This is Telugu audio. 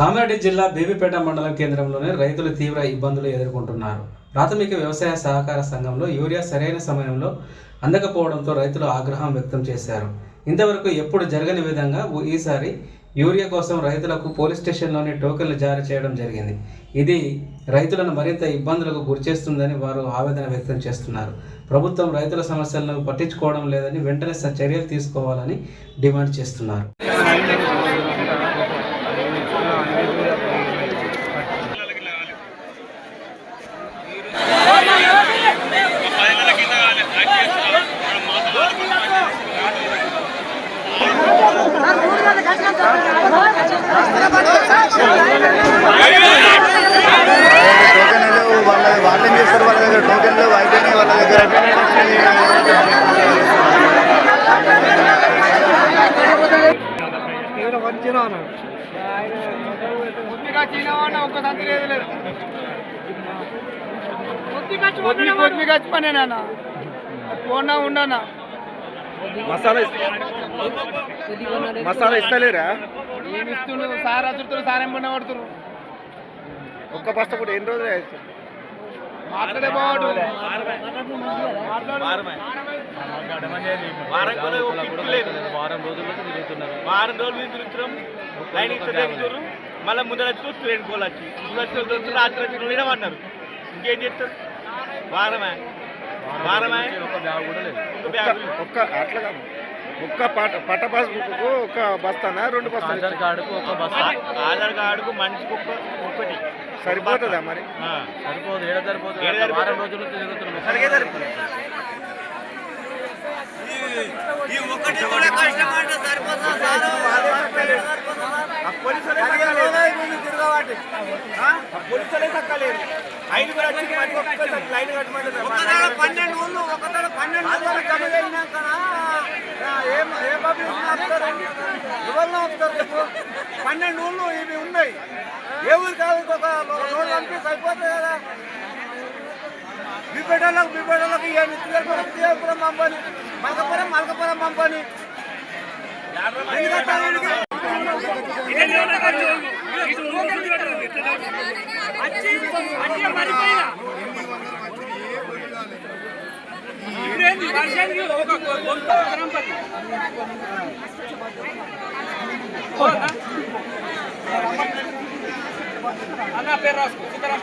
కామారెడ్డి జిల్లా బేబీపేట మండలం కేంద్రంలోనే రైతులు తీవ్ర ఇబ్బందులు ఎదుర్కొంటున్నారు. ప్రాథమిక వ్యవసాయ సహకార సంఘంలో యూరియా సరైన సమయంలో అందకపోవడంతో రైతులు ఆగ్రహం వ్యక్తం చేశారు. ఇంతవరకు ఎప్పుడు జరగని విధంగా ఈసారి యూరియా కోసం రైతులకు పోలీస్ స్టేషన్లోని టోకెన్లు జారీ చేయడం జరిగింది. ఇది రైతులను మరింత ఇబ్బందులకు గురిచేస్తుందని వారు ఆవేదన వ్యక్తం చేస్తున్నారు. ప్రభుత్వం రైతుల సమస్యలను పట్టించుకోవడం లేదని వెంటనే చర్యలు తీసుకోవాలని డిమాండ్ చేస్తున్నారు. వాళ్ళ చేస్తారు వాళ్ళ దగ్గర టోకెన్ లేవు అయిపోయినాయి వాళ్ళ దగ్గర పోనా ఉండనా మసాలా మసాలా ఇస్తలేరా? ఏమి ఇస్తుండ్రు సార్ అతుడుతున్నారు సార్ ఏం పడిన పడుతున్నారు ఒక్క బస్త కూడా ఎన్ని రోజులు మాట్లాడే బాగుండు వారం రోజుల్లో తిరుగుతున్నారు వారం రోజులు తిరుగుతున్నాం లైన్ మళ్ళీ ముందర వచ్చి ట్రైన్ కోల్ వచ్చి వచ్చి రాత్రి వచ్చి ఇంకేం చెప్తారు వారమే. ఒక్క అట్లా కాదు. ఒక్క పట పట్ట పాస్బుక్ ఒక బస్తానా రెండు బస్తాలు ఆధార్ కార్డుకు ఒక బస్. ఆధార్ కార్డుకు మనిషికి ఒక్క ఒక్కటి సరిపోతుందా మరి? ఆ, సరిపోదు ఏడ సరిపోతుంది? వారం రోజులు తిరుగుతున్నాం. సరిగే సరిపోతుంది. పోలీసులే తక్కలేదు. పోలీసులే. ఐదు కూడా వచ్చి లైన్ కట్టమంటున్నారు. పన్నెండు ఊళ్ళు ఒకసారి పన్నెండు ఊళ్ళు జమ చేసినాక ఏం ఏ పబ్లిక్ ఆపుతారు ఎవరిని ఆపుతారు చెప్పు పన్నెండు ఊళ్ళు ఇవి ఉన్నాయి ఏ ఊరు కాదు ఇంకొక రోడ్డు పంపిస్తే అయిపోతుంది కదా బిబ్బెడలకు బిబ్బెడలకు ఇవన్నీ తీయపురం తీయపురం పంపని మలకపురం మలకపురం పంపని అచ్చి అచ్చి మరిపోయినా అన్న ఎందుకంటే వీడికి